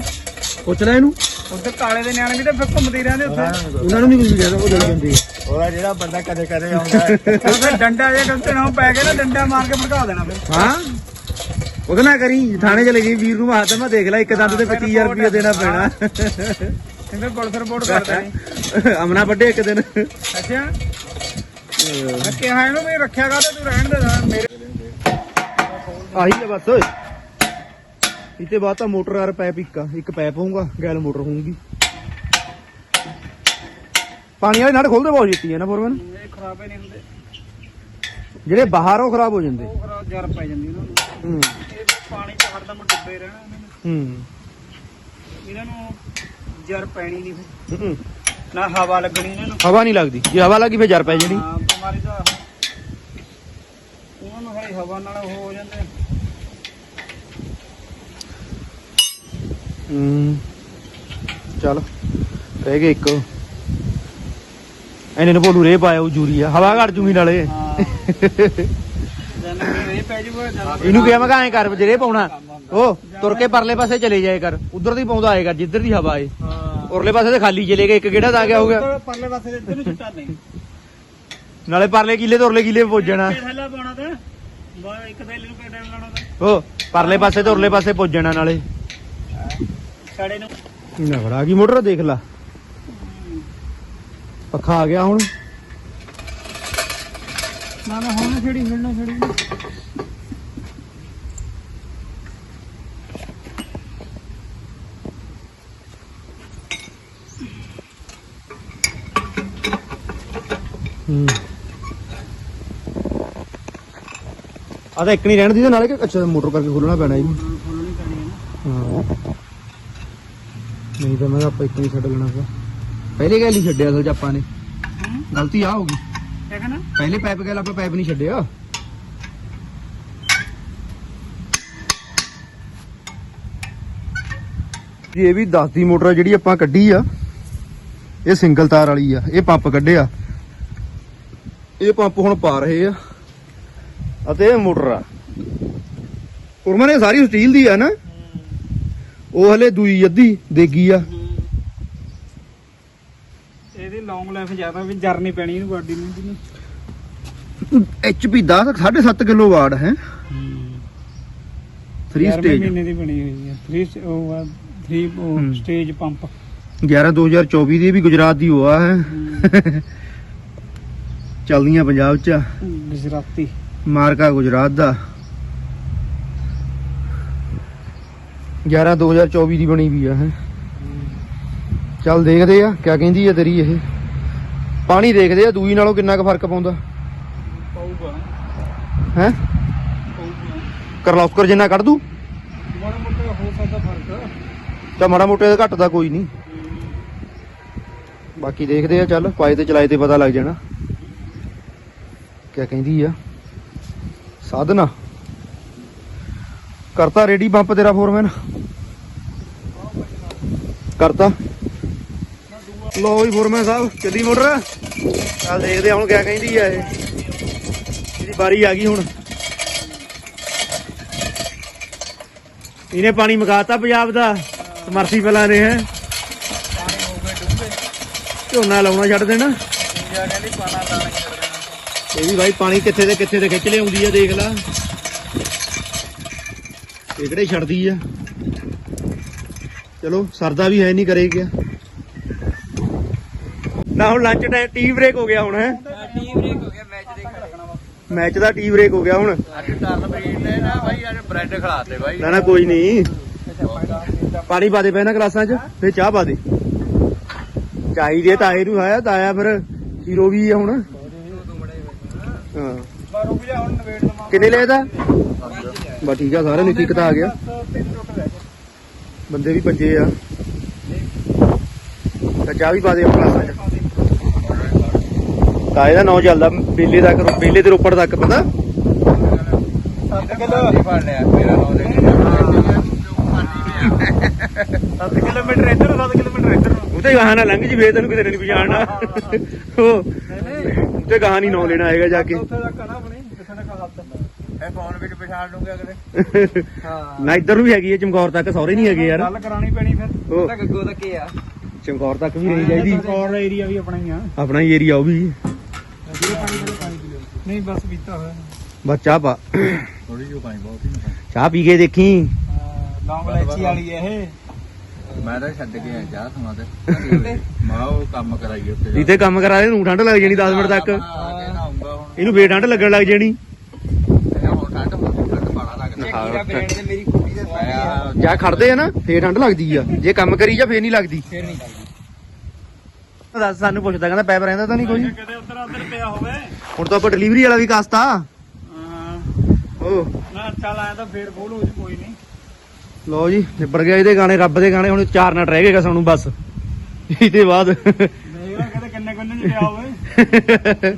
ਪੁੱਛ ਲੈ ਇਹਨੂੰ। ਉੱਧਰ ਕਾਲੇ ਦੇ ਨਿਆਣੇ ਵੀ ਤਾਂ ਫਿਰ ਘੁੰਮਦੇ ਹੀ ਰਹਿੰਦੇ ਉੱਥੇ। ਉਹਨਾਂ ਨੂੰ ਨਹੀਂ ਕੁਝ ਵੀ ਕਹਿੰਦਾ ਉਹ ਜਲ ਜਾਂਦੇ ਆ। ਉਹਦਾ ਜਿਹੜਾ ਬੰਦਾ ਕਦੇ ਕਦੇ ਆਉਂਦਾ ਹੈ। *laughs* ਉਹ ਫਿਰ ਡੰਡਾ ਜੇ ਗਲਤੇ ਨਾਲ ਪੈ ਗਿਆ ਨਾ ਡੰਡਾ ਮਾਰ ਕੇ ਭੜਕਾ ਦੇਣਾ ਫਿਰ। ਹਾਂ? ਉਹਦੇ ਨਾਲ ਕਰੀ ਥਾਣੇ ਚਲੇ ਗਈ ਵੀਰ ਨੂੰ ਹੱਥ ਮੈਂ ਦੇਖ ਲੈ ਇੱਕ ਦੰਦ ਤੇ 25000 ਰੁਪਏ ਦੇਣਾ ਪੈਣਾ। ਕਹਿੰਦੇ ਪੁਲਿਸ ਰਿਪੋਰਟ ਕਰਦਾ *laughs* ਨਹੀਂ ਅਮਨਾ ਵੱਡੇ ਇੱਕ ਦਿਨ। ਅੱਛਾ। ਮੈਂ ਕਿਹਾ ਇਹਨੂੰ ਵੀ ਰੱਖਿਆਗਾ ਤੇ ਤੂੰ ਰਹਿਣ ਦੇ ਨਾ ਮੇਰੇ। ਆਹੀ ਹੈ ਬਸ ਇਤੇ ਬਾਅਦ ਤਾਂ ਮੋਟਰ ਆਰ ਪੈਪ ਇੱਕ ਆ ਇੱਕ ਪੈਪ ਹੋਊਗਾ ਗੈਲ ਮੋਟਰ ਹੋਊਗੀ। ਪਾਣੀ ਵਾਲੇ ਨਟ ਖੋਲਦੇ ਬਹੁਤ ਛੇਤੀ ਹੈ ਨਾ ਫੋਰਮਨ। ਇਹ ਖਰਾਬ ਹੀ ਨਹੀਂ ਹੁੰਦੇ। ਜਿਹੜੇ ਬਾਹਰ ਆ ਉਹ ਖਰਾਬ ਹੋ ਜਾਂਦੇ। ਉਹ ਖਰਾਬ ਜਰ ਪੈ ਜਾਂਦੀ ਉਹਨਾਂ ਨੂੰ। ਹੂੰ। ਇਹ ਪਾਣੀ ਚ ਹਰਦਮ ਡੁੱਬੇ ਰਹਿਣਾ ਇਹਨਾਂ ਨੇ। ਹੂੰ। ਇਹਨਾਂ ਨੂੰ ਜਰ ਪੈਣੀ ਨਹੀਂ ਫਿਰ। ਹੂੰ। ਨਾ ਹਵਾ ਲੱਗਣੀ ਇਹਨਾਂ। ਨੂੰ ਹਵਾ ਨਹੀਂ ਲੱਗਦੀ। ਜੇ ਹਵਾ ਲੱਗੀ ਫੇਰ ਜਰ ਪੈ ਜਣੀ। ਹਾਂ ਬਿਮਾਰੀ ਦਾ ਉਹਨਾਂ ਨੂੰ ਹਰੀ ਹਵਾ ਨਾਲ ਉਹ ਹੋ ਜਾਂਦੇ ਹੂੰ ਚੱਲ ਰਹਿ ਗਏ ਇੱਕ। ਇਹਨੇ ਨੂੰ ਬੋਲੂ ਰੇ ਪਾਇਆ ਉਹ ਹਵਾ ਘੜ ਜੂਗੀ ਨਾਲੇ। ਇਹਨੂੰ ਕਿਹਾ ਮੈਂ ਐਂ ਕਰ ਜਿਹੜੇ ਪਾਉਣਾ। ਉਹ ਤੁਰ ਕੇ ਪਰਲੇ ਪਾਸੇ ਚਲੇ ਜਾਏ ਕਰ। ਉਧਰ ਦੀ ਪਾਉਂਦਾ ਆਏਗਾ ਜਿੱਧਰ ਦੀ ਹਵਾ ਆਏ। ਉਰਲੇ ਪਾਸੇ ਤੇ ਖਾਲੀ ਚਲੇ ਗਏ ਇੱਕ ਕਿਹੜਾ ਤਾਂ ਗਿਆ ਹੋਊਗਾ? ਪਰਲੇ ਪਾਸੇ ਦੇ ਇੱਧਰ ਨੂੰ ਛੁੱਟਾ ਨਹੀਂ। ਨਾਲੇ ਪਰਲੇ ਕਿੱਲੇ ਤੋਂ ਉਰਲੇ ਕਿੱਲੇ ਪੁੱਜ ਜਾਣਾ ਇਹ ਥੱਲਾ ਪਾਉਣਾ ਤਾਂ ਬਾ ਇੱਕ ਥੈਲੇ ਨੂੰ ਕਿੰਨਾ ਟਾਈਮ ਲਾਉਣਾ ਤਾਂ। ਉਹ ਪਰਲੇ ਪਾਸੇ ਤੇ ਉਰਲੇ ਪਾਸੇ ਪੁੱਜ ਜਾਣਾ ਨਾਲੇ। ਛੜੇ ਨੂੰ। ਨਵੜਾ ਕੀ ਮੋਟਰ ਦੇਖ ਲਾ। ਪੱਖਾ ਆ ਗਿਆ ਹੁਣ। ਨਾ ਨਾ ਹੁਣ ਛੜੀ ਹਿਲਣਾ ਛੜੀ ਆ ਤਾਂ ਇੱਕ ਨਹੀਂ ਰਹਿਣ ਦੀ ਤੇ ਨਾਲੇ ਕਿ ਅੱਛਾ ਮੋਟਰ ਕਰਕੇ ਖੋਲਣਾ ਪੈਣਾ ਇਹਨੂੰ। ਖੋਲਣੀ ਪੈਣੀ ਹੈ ਨਾ। ਹਾਂ। ਨਹੀਂ ਤਾਂ ਮੈਂ ਕਿਹਾ ਆਪਾਂ ਇੱਕ ਨਹੀਂ ਛੱਡ ਲੈਣਾ ਪਿਆ ਪਹਿਲੇ ਗੱਲ ਹੀ ਛੱਡਿਆ ਅਸਲ ਚ ਆਪਾਂ ਨੇ। ਗਲਤੀ ਆ ਹੋ ਗਈ। ਕਿਆ ਕਹਿਣਾ ਪਹਿਲੇ ਪਾਈਪ ਗੱਲ ਆਪਾਂ ਪਾਈਪ ਨਹੀਂ ਛੱਡਿਆ। ਜੀ ਇਹ ਵੀ 10 ਦੀ ਮੋਟਰ ਜਿਹੜੀ ਆਪਾਂ ਕੱਢੀ ਆ। ਇਹ ਸਿੰਗਲ ਤਾਰ ਵਾਲੀ ਆ। ਇਹ ਪੰਪ ਕੱਢਿਆ। ਇਹ ਪੰਪ ਹੁਣ ਪਾ ਰਹੇ ਆ ਅਤੇ ਇਹ ਮੋਟਰ ਆ। ਉਰਮਾ ਨੇ ਸਾਰੀ ਸਟੀਲ ਦੀ ਆ ਨਾ। ਉਹ ਹਲੇ ਦੂਈ ਅੱਧੀ ਦੇਗੀ ਆ। ਇਹਦੀ ਲੌਂਗ ਲਾਈਫ ਜ਼ਿਆਦਾ ਵੀ ਜਰ ਨਹੀਂ ਪੈਣੀ ਇਹਨੂੰ ਗਾਡੀ ਨੂੰ ਜਿਹਨੂੰ ਐਚਪੀ 10 7.5 ਕਿਲੋ ਵਾਟ ਹੈ। 3 11ਵੇਂ ਸਟੇਜ ਮਹੀਨੇ ਦੀ ਬਣੀ ਹੋਈ ਹੈ 3 ਉਹ 3 ਹੂੰ। Stage pump. 11 2024 ਦੀ ਇਹ ਵੀ ਗੁਜਰਾਤ ਦੀ ਹੋਆ ਹੈ। ਚੱਲਦੀਆਂ ਪੰਜਾਬ ਚ। ਗੁਜਰਾਤੀ। ਮਾਰਕਾ ਗੁਜਰਾਤ ਦਾ। 11 2024 ਦੀ ਬਣੀ ਵੀ ਆ ਹੈ। ਚੱਲ ਦੇਖਦੇ ਆ ਕਿਆ ਕਹਿੰਦੀ ਆ ਤੇਰੀ ਇਹ। ਪਾਣੀ ਦੇਖਦੇ ਆ ਦੂਈ ਨਾਲੋਂ ਕਿੰਨਾ ਕੁ ਫ਼ਰਕ ਪਾਉਂਦਾ? ਪਊਗਾ। ਹੈ? ਕਰਲੌਸਕਰ ਜਿੰਨਾ ਕੱਢ ਦੂ? ਮਾੜਾ ਮੋਟਾ ਹੋ ਸਕਦਾ ਫ਼ਰਕ। ਤਾਂ ਮਾੜਾ ਮੋਟੇ ਦਾ ਘੱਟ ਦਾ ਕੋਈ ਨਹੀਂ। ਬਾਕੀ ਦੇਖਦੇ ਆ ਚੱਲ ਪਾਏ ਤੇ ਚਲਾਏ ਤੇ ਪਤਾ ਲੱਗ ਜਾਣਾ। ਕਿਆ ਕਹਿੰਦੀ ਆ? ਸਾਧਨਾ। ਕਰਤਾ ਰੈਡੀ ਪੰਪ ਤੇਰਾ ਫੋਰਮੈਨ ਕਰਤਾ। ਲੋ ਜੀ ਫੋਰਮੈਨ ਸਾਹਿਬ ਚੱਲੀ ਮੋਟਰ। ਚੱਲ ਦੇਖਦੇ ਹੁਣ ਕਿਆ ਕਹਿੰਦੀ ਆ ਇਹ। ਇਹਦੀ ਵਾਰੀ ਆ ਗਈ ਹੁਣ। ਇਹਨੇ ਪਾਣੀ ਮਗਾਤਾ ਪੰਜਾਬ ਦਾ। ਸਮਰਸੀ ਪਹਿਲਾਂ ਨੇ ਹੈ। ਝੋਨਾ ਲਾਉਣਾ ਛੱਡ ਦੇਣਾ। ਕਹਿੰਦੀ ਪਾਣਾ ਦੇਣਾ ਇਹ ਵੀ ਭਾਈ ਪਾਣੀ ਕਿੱਥੇ ਤੇ ਕਿੱਥੇ ਤੇ ਖਿੱਚ ਲਿਆਉਂਦੀ ਆ, ਦੇਖ ਲਾ। ਇਹ ਕਿਹੜੇ ਛੱਡਦੀ ਆ? ਚਲੋ, ਸਰਦਾ ਵੀ ਹੈ ਨਹੀਂ ਕਰੇ ਗਿਆ ਨਾ, ਹੁਣ ਲੰਚ ਟਾਈਮ ਟੀ ਬ੍ਰੇਕ ਹੋ ਗਿਆ ਹੁਣ, ਹੈ? ਟੀ ਬ੍ਰੇਕ ਹੋ ਗਿਆ ਮੈਚ ਦੇਖਣ ਮੈਚ ਦਾ ਟੀ ਬ੍ਰੇਕ ਹੋ ਗਿਆ ਹੁਣ। ਅੱਜ ਟਰਨ ਬਰੀਡ ਨੇ, ਨਾ ਬਾਈ ਅੱਜ ਬ੍ਰੈਡ ਖਿਲਾਤੇ ਬਾਈ ਨਾ ਨਾ ਕੋਈ ਨਹੀਂ। ਪਾਣੀ ਪਾ ਦੇ ਪਹਿਲਾਂ ਗਲਾਸਾਂ 'ਚ, ਫਿਰ ਚਾਹ ਪਾ ਦੇ। ਚਾਹੀਦੇ ਤਾਂ ਆਏ ਨੂੰ ਆਇਆ ਤਾਂ ਆਇਆ ਫਿਰ। ਹੀਰੋ ਵੀ ਆ ਹੁਣ ਹਾਂ ਪਰ ਰੁਕ ਜਾ ਹੁਣ ਨਵੇੜ ਲਵਾਂ ਕਿੰਨੇ ਲਏ ਦਾ? ਬਸ ਠੀਕ ਆ ਸਾਰੇ ਨੂੰ ਇੱਕ ਤਾਂ ਆ ਗਿਆ। ਬੰਦੇ ਵੀ ਪੰਜੇ ਆ। ਤਾਂ ਚਾਹ ਵੀ ਪਾ ਦੇ ਆਪਣਾ 'ਚ ਤਾਂ ਇਹਦਾ ਨਾਂ ਚੱਲਦਾ ਬੇਲੇ ਤੱਕ ਬੇਲੇ ਤੇ ਰੋਪੜ ਤੱਕ ਪਤਾ? 7 ਕਿਲੋ। ਨਹੀਂ ਫੜ ਲਿਆ ਮੇਰਾ ਨਾਮ ਦੇ 7 ਕਿਲੋਮੀਟਰ ਇੱਧਰ 7 ਕਿਲੋਮੀਟਰ ਇੱਧਰ ਨੂੰ। ਉਤੇ ਗਾਹਾਂ ਨਾਲ ਲੰਘ ਜੀ ਫੇਰ ਤੈਨੂੰ ਕਿਤੇ ਨਹੀਂ ਪਛਾਣਨਾ। ਉਹ ਉਤੇ ਗਾਹਾਂ ਨਹੀਂ ਨਾਂ ਲੈਣਾ ਆਏਗਾ ਜਾ ਕੇ। ਉੱਥੇ ਤੱਕ ਆਣਾ ਆਪਣੀ ਕਿੱਥੇ ਤੱਕ ਹੱਥ ਇਹ ਫੋਨ ਵਿੱਚ ਪਛਾਣ ਲੂੰਗੇ ਅਗਲੇ? ਹਾਂ। ਨਾ ਇੱਧਰ ਨੂੰ ਵੀ ਹੈਗੀ ਹੈ ਚਮਕੌਰ ਤੱਕ ਸੌਰੇ ਨਹੀਂ ਹੈਗੇ ਯਾਰ। ਗੱਲ ਕਰਾਣੀ ਪੈਣੀ ਫਿਰ। ਉਹ ਗੱਗੋ ਤੱਕ ਹੀ ਆ। ਚਮਕੌਰ ਤੱਕ ਵੀ ਰਹੀ ਚਾਹੀਦੀ ਔਰ ਏਰੀਆ ਵੀ ਆਪਣਾ ਹੀ ਆ। ਆਪਣਾ ਹੀ ਏਰੀਆ ਉਹ ਵੀ। ਨਹੀਂ ਬਸ ਪੀਤਾ ਹੋਇਆ। ਬਸ ਚਾਹ ਪਾ। ਥੋੜੀ ਜਿਹੀ ਪਾਣੀ ਬਹੁਤ ਹੀ ਚਾਹ ਪੀ ਕੇ ਦੇਖੀ। ਲੌਂਗ ਲੈਚੀ ਵਾਲੀ ਇਹ। ਮੈਂ ਤਾਂ ਛੱਡ ਕੇ ਆਇਆ ਚਾਹ ਸਮਾਂ ਤੇ। ਮੈਂ ਉਹ ਕੰਮ ਕਰਾਈਏ ਉੱਤੇ ਜਿੱਥੇ ਕੰਮ ਕਰਾ ਦੇ ਨੂੰ ਠੰਡ ਲੱਗ ਜਾਣੀ 10 ਮਿੰਟ ਤੱਕ। ਇਹਨੂੰ ਫੇਰ ਠੰਡ ਲੱਗਣ ਲੱਗ ਜਾਣੀ ਇਹ ਹੁਣ ਠੰਡ ਹੁਣ ਠੰਡ ਬਾੜਾ ਲੱਗਦਾ ਕੀੜਾ ਬ੍ਰਾਂਡ ਦੇ ਮੇਰੀ ਕੁੜੀ ਦੇ ਮੈਂ ਜਾਂ ਖੜਦੇ ਆ ਨਾ ਫੇਰ ਠੰਡ ਲੱਗਦੀ ਆ। ਜੇ ਕੰਮ ਕਰੀ ਜਾਂ ਫੇਰ ਨਹੀਂ ਲੱਗਦੀ। ਫੇਰ ਨਹੀਂ ਲੱਗਦੀ। ਦੱਸ ਸਾਨੂੰ ਪੁੱਛਦਾ ਕਹਿੰਦਾ ਪੈਪ ਰਹਿੰਦਾ ਤਾਂ ਨਹੀਂ ਕੋਈ? ਕਿਤੇ ਉੱਧਰ ਉੱਧਰ ਪਿਆ ਹੋਵੇ। ਹੁਣ ਤਾਂ ਆਪਾਂ ਡਿਲੀਵਰੀ ਵਾਲਾ ਵੀ ਕਾਸਤਾ। ਹਾਂ। ਓ। ਨਾ ਚੱਲ ਆਇਆ ਤਾਂ ਫੇਰ ਖੋਲ ਕੋਈ ਨਹੀਂ। ਲਓ ਜੀ ਨਿਬੜ ਗਿਆ ਇਹਦੇ ਗਾਣੇ ਰੱਬ ਦੇ ਗਾਣੇ ਹੁਣ ਚਾਰ ਨਾ ਰਹਿ ਗਏਗਾ ਸਾਨੂੰ ਬਸ। ਇਹਦੇ ਬਾਅਦ। ਦੇਖ ਲੈ ਕਿਤੇ ਕਿੰਨੇ ਕਿੰਨੇ ਚ ਲਿਆ ਹੋਵੇ।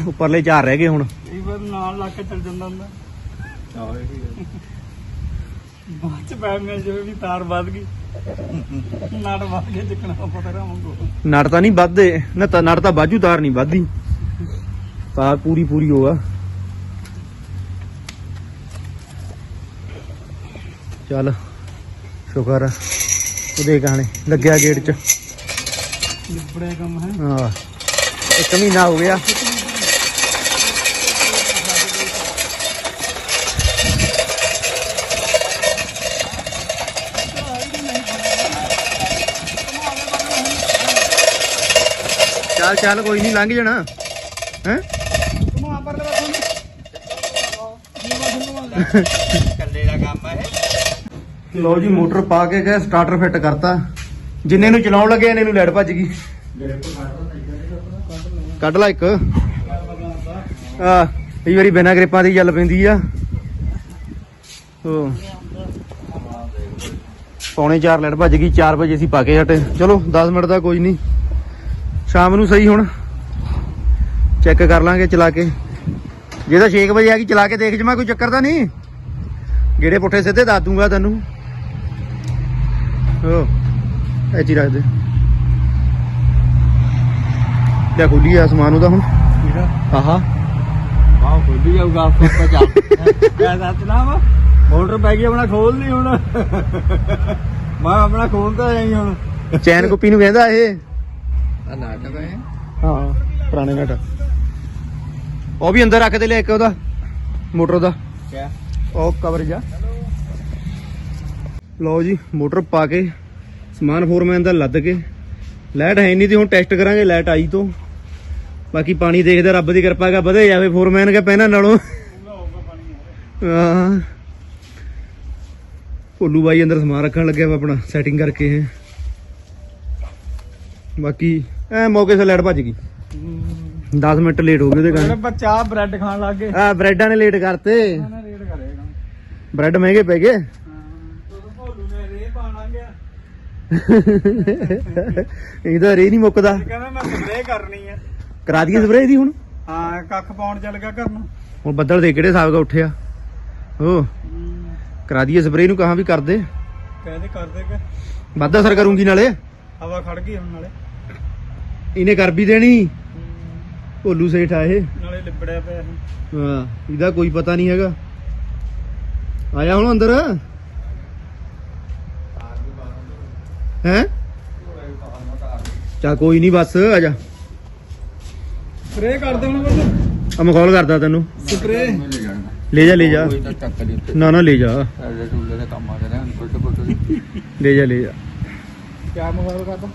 *laughs* ਉੱਪਰਲੇ ਚਾਰ ਰਹਿ ਗਏ ਹੁਣ। ਇਹ ਵਾਰ ਨਾਲ ਲੱਗ ਕੇ ਚੱਲ ਜਾਂਦਾ ਹੁੰਦਾ। ਬਾਅਦ ਚ ਪੈ ਮੈਂ ਜਿਵੇਂ ਵੀ ਤਾਰ ਵੱਧ ਗਈ। ਨਾੜ ਵੱਧ ਕੇ ਚੱਕਣਾ ਪਤਾ ਰਾਂ ਮੰਗੋ ਨੜ ਤਾਂ ਨਹੀਂ ਵੱਧਦੇ। ਨਾ ਤਾਂ ਨੜ ਤਾਂ ਬਾਜੂ ਤਾਰ ਨਹੀਂ ਵੱਧਦੀ। ਤਾਰ ਪੂਰੀ ਪੂਰੀ ਹੋਗਾ ਚੱਲ ਸ਼ੁਕਰ ਆ। ਉਹਦੇ ਗਾਣੇ ਲੱਗਿਆ ਗੇਟ 'ਚ। ਲਿਬੜਿਆ ਕੰਮ ਹੈ। ਹਾਂ। ਇੱਕ ਮਹੀਨਾ ਹੋ ਗਿਆ। ਚੱਲ ਚੱਲ ਕੋਈ ਨਹੀਂ, ਲੰਘ ਜਾਣਾ। ਹੈ? ਤੁਮ ਪਰ ਲੈ ਬਸ ਕੱਲੇ ਦਾ ਕੰਮ ਹੈ ਲਓ ਜੀ, ਮੋਟਰ ਪਾ ਕੇ ਗਏ ਸਟਾਰਟਰ ਫਿੱਟ ਕਰਤਾ। ਜਿੰਨੇ ਨੂੰ ਚਲਾਉਣ ਲੱਗੇ, ਇਹਨੇ ਨੂੰ ਲੈਟ ਭੱਜ ਗਈ। ਕੱਢ ਲਾ ਇੱਕ। ਆ, ਕਈ ਵਾਰੀ ਬਿਨਾਂ ਗ੍ਰਿਪਾਂ ਦੀ ਚੱਲ ਪੈਂਦੀ ਆ। ਹੋ। ਪੌਣੇ 4 ਲੈਟ ਭੱਜ ਗਈ 4 ਵਜੇ ਅਸੀਂ ਪਾ ਕੇ ਹਟੇ। ਚਲੋ 10 ਮਿੰਟ ਦਾ ਕੋਈ ਨਹੀਂ। ਸ਼ਾਮ ਨੂੰ ਸਹੀ ਹੁਣ। ਚੈੱਕ ਕਰ ਲਾਂਗੇ ਚਲਾ ਕੇ। ਜੇ ਤਾਂ 6 ਵਜੇ ਆ ਗਈ ਚਲਾ ਕੇ ਦੇਖ ਜਮਾ ਕੋਈ ਚੱਕਰ ਤਾਂ ਨਹੀਂ? ਗੇੜੇ ਪੁੱਠੇ ਸਿੱਧੇ ਦੱਸ ਦੂੰਗਾ ਤੈਨੂੰ। ਹੋ ਐਚੀ ਰੱਖ ਦੇ। ਕਿਆ ਖੁੱਲੀ ਆ ਸਮਾਨ ਉਹਦਾ ਹੁਣ। ਆਹਾ। ਵਾਹ ਖੁੱਲੀ ਜਾਊਗਾ ਆਪਕੋ ਪਚਾ ਕਿਆ ਦੱਸ ਨਾ ਵਾ ਮੋਟਰ ਪੈ ਗਈ ਆਪਣਾ ਖੋਲ ਨਹੀਂ ਹੁਣ। ਮੈਂ ਆਪਣਾ ਖੋਲਦਾ ਜਾਈ ਹੁਣ। ਚੈਨ ਕੁੱਪੀ ਨੂੰ ਕਹਿੰਦਾ ਇਹ। ਆ ਨਾਟਕ ਹੈ ਹਾਂ ਪੁਰਾਣੇ ਨਟ ਉਹ ਵੀ ਅੰਦਰ ਰੱਖ ਦੇ ਲੈ ਇੱਕ ਉਹਦਾ ਮੋਟਰ ਦਾ। ਕਿਆ? ਉਹ ਕਵਰ ਜਾ। ਲਓ ਜੀ ਮੋਟਰ ਪਾ ਕੇ ਸਮਾਨ ਫੋਰਮੈਨ ਦਾ ਲੱਦ ਕੇ। ਲਾਈਟ ਹੈ ਨਹੀਂ ਤੇ ਹੁਣ ਟੈਸਟ ਕਰਾਂਗੇ ਲਾਈਟ ਆਈ ਤੋਂ। ਬਾਕੀ ਪਾਣੀ ਦੇਖਦੇ ਰੱਬ ਦੀ ਕਿਰਪਾ ਕਾ ਵਧੇ ਜਾਵੇ। ਫੋਰਮੈਨ ਕਾ ਪਹਿਨਾ ਨਾਲੋਂ। ਹਾਂ। ਭੋਲੂ ਬਾਈ ਅੰਦਰ ਸਮਾਨ ਰੱਖਣ ਲੱਗਿਆ ਵਾ ਆਪਣਾ ਸੈਟਿੰਗ ਕਰਕੇ ਹੈ ਬਾਕੀ ਐ ਮੌਕੇ ਸੇ ਲਾਈਟ ਭੱਜ ਗਈ। 10 ਮਿੰਟ ਲੇਟ ਹੋ ਗਏ ਉਹਦੇ ਕਾਰਨ ਬੱਚਾ ਬ੍ਰੈਡ ਖਾਣ ਲੱਗ ਗਏ। ਆ ਬ੍ਰੈਡਾਂ ਨੇ ਲੇਟ ਕਰਤੇ। ਨਾ ਰੇਡ ਕਰੇਗਾ ਬ੍ਰੈਡ ਮਹਿੰਗੇ ਪੈ ਗਏ। ਹਾਂ ਤੂੰ ਭੋਲੂ ਨੇ ਰੇ ਪਾਣਾ ਗਿਆ ਇਹਦਾ ਰੇ ਨਹੀਂ ਮੁੱਕਦਾ। ਕਹਿੰਦਾ ਮੈਂ ਸਪਰੇਅ ਕਰਨੀ ਆ। ਕਰਾ ਦਈਏ ਸਪਰੇਅ ਦੀ ਹੁਣ। ਹਾਂ ਕੱਖ ਪਾਉਣ ਚੱਲ ਗਿਆ ਘਰ ਨੂੰ। ਹੁਣ ਬੱਦਲ ਦੇ ਕਿਹੜੇ ਹਿਸਾਬ ਦਾ ਉੱਠਿਆ। ਓ ਕਰਾ ਦਈਏ ਸਪਰੇਅ ਨੂੰ ਕਹਾਂ ਵੀ ਕਰ ਦੇ ਕਹਿੰਦੇ ਕਰਦੇ ਕਿ। ਵੱਧ ਅਸਰ ਕਰੂੰਗੀ ਨਾਲੇ। ਹਵਾ ਖੜ ਗਈ ਹੁਣ ਨਾਲੇ। ਇਹਨੇ ਕਰ ਵੀ ਦੇਣੀ। ਭੋਲੂ ਸੇਠ ਆ ਇਹ। ਨਾਲੇ ਲਿਬੜਿਆ ਪਿਆ ਇਹ। ਹਾਂ ਇਹਦਾ ਕੋਈ ਪਤਾ ਨਹੀਂ ਹੈਗਾ। ਆਇਆ ਹੁਣ ਅੰਦਰ? ਹੈ? ਚਾ ਕੋਈ ਨਹੀਂ ਬਸ ਆ ਜਾ। ਸਪਰੇਅ ਕਰ ਦੇ ਹੁਣ ਬਸ ਆ ਮਖੌਲ ਕਰਦਾ ਤੈਨੂੰ। ਸਪਰੇਅ ਲੈ ਜਾ ਲੈ ਜਾ। ਕੋਈ ਤਾਂ ਟੱਕ ਦੀ ਉੱਤੇ। ਨਾ ਨਾ ਲੈ ਜਾ। ਸਾਡੇ ਟੁੱਲੇ ਦੇ ਕੰਮ ਆ ਰਹੇ ਹਨ ਫੁੱਟ ਫੁੱਟ ਲੈ ਜਾ ਲੈ ਜਾ। ਕਿਆ ਮੋਬਾਈਲ ਕਰਦਾ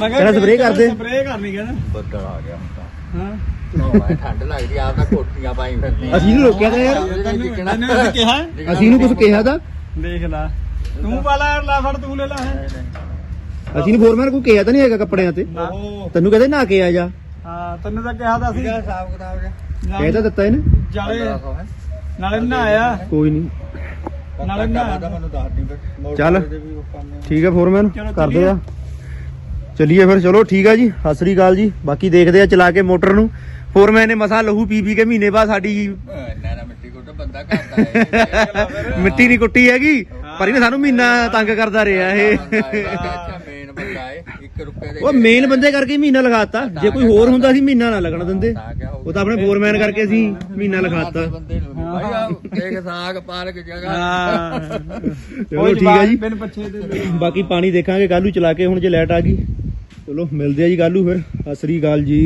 ਮੈਂ ਕਹਿੰਦਾ spray ਕਰ ਦੇ। ਸਪਰੇਅ ਕਰਨੀ ਕਹਿੰਦਾ। ਬੱਦਲ ਆ ਗਿਆ ਹੁਣ ਤਾਂ। ਹਾਂ। ਉਹ ਠੰਡ ਲੱਗਦੀ ਆਪ ਤਾਂ ਕੋਟੀਆਂ ਪਾਈ ਫਿਰਦੀਆਂ ਅਸੀਂ ਨੂੰ ਰੋਕਿਆ ਤਾਂ ਯਾਰ। ਤੈਨੂੰ ਤੈਨੂੰ ਅਸੀਂ ਕਿਹਾ। ਅਸੀਂ ਨੂੰ ਕੁਝ ਕਿਹਾ ਤਾਂ। ਦੇਖ ਲੈ। ਤੂੰ ਪਾਲਾ ਲੈ ਫੜ ਤੂੰ ਲੈ ਲੈ। ਅਸੀਂ ਨੂੰ ਫੋਰਮੈਨ ਕੋਈ ਕਿਹਾ ਤਾਂ ਨਹੀਂ ਹੈਗਾ ਕੱਪੜਿਆਂ ਤੇ। ਉਹ ਤੈਨੂੰ ਕਹਿੰਦੇ ਨਾ ਕੇ ਆ ਜਾ। ਹਾਂ ਤੈਨੂੰ ਤਾਂ ਕਿਹਾ ਤਾਂ ਸੀ। ਹਿਸਾਬ ਕਿਤਾਬ ਜਿਹਾ ਕਹਿ ਤਾਂ ਦਿੱਤਾ ਇਹਨੇ। ਜਾਲੇ। 1500 ਹੈ। ਨਾਲੇ ਨਹਾਇਆ। ਕੋਈ ਨਹੀਂ। ਨਾਲੇ ਨਾ ਤਾਂ ਮੈਨੂੰ ਦੱਸ ਦੀ ਫਿਰ। ਚੱਲ। ਠੀਕ ਹੈ ਫੋਰਮੈਨ ਚਲੋ ਕਰਦੇ ਆ। ਚੱਲੀਏ ਫਿਰ ਚਲੋ ਠੀਕ ਆ ਜੀ। ਸਤਿ ਸ੍ਰੀ ਅਕਾਲ ਜੀ। ਬਾਕੀ ਦੇਖਦੇ ਆ ਚਲਾ ਕੇ ਮੋਟਰ ਨੂੰ। ਫੋਰਮੈਨ ਨੇ ਮਸਾ ਲਹੂ ਪੀ ਪੀ ਕੇ ਮਹੀਨੇ ਬਾਅਦ ਸਾਡੀ ਨਾ ਨਾ ਮਿੱਟੀ ਕੋਟ ਬੰਦਾ ਕਰਦਾ ਹੈ *laughs* ਮਿੱਟੀ ਨਹੀਂ ਕੁੱਟੀ ਹੈਗੀ ਪਰ ਇਹਨੇ ਸਾਨੂੰ ਮਹੀਨਾ ਤੰਗ ਕਰਦਾ ਰਿਹਾ ਇਹ। ਬੰਦਾ ਹੈ 1 ਰੁਪਏ ਦੇ ਉਹ ਮੇਨ ਬੰਦੇ ਕਰਕੇ ਹੀ ਮਹੀਨਾ ਲਗਾਤਾ। ਜੇ ਕੋਈ ਹੋਰ ਹੁੰਦਾ ਸੀ ਮਹੀਨਾ ਨਾ ਲੱਗਣ ਦਿੰਦੇ। ਉਹ ਤਾਂ ਆਪਣੇ ਫੋਰਮੈਨ ਕਰਕੇ ਅਸੀਂ ਮਹੀਨਾ ਲਗਾਤਾ। ਬੰਦੇ ਨੂੰ ਨੀ ਭਾਈ ਆ ਦੇਖ ਸਾਗ ਪਾਲਕ ਜਗ੍ਹਾ। ਹਾਂ। ਚਲੋ ਠੀਕ ਆ ਜੀ। ਬਿਨ ਪੱਛੇ ਦੇ ਬਾਕੀ ਪਾਣੀ ਦੇਖਾਂਗੇ ਕੱਲੂ ਚਲਾ ਕੇ ਹੁਣ ਜੇ ਲਾਈਟ ਆ ਗਈ। ਚਲੋ ਮਿਲਦੇ ਆ ਜੀ ਕੱਲੂ ਫਿਰ। ਸਤਿ ਸ੍ਰੀ ਅਕਾਲ ਜੀ।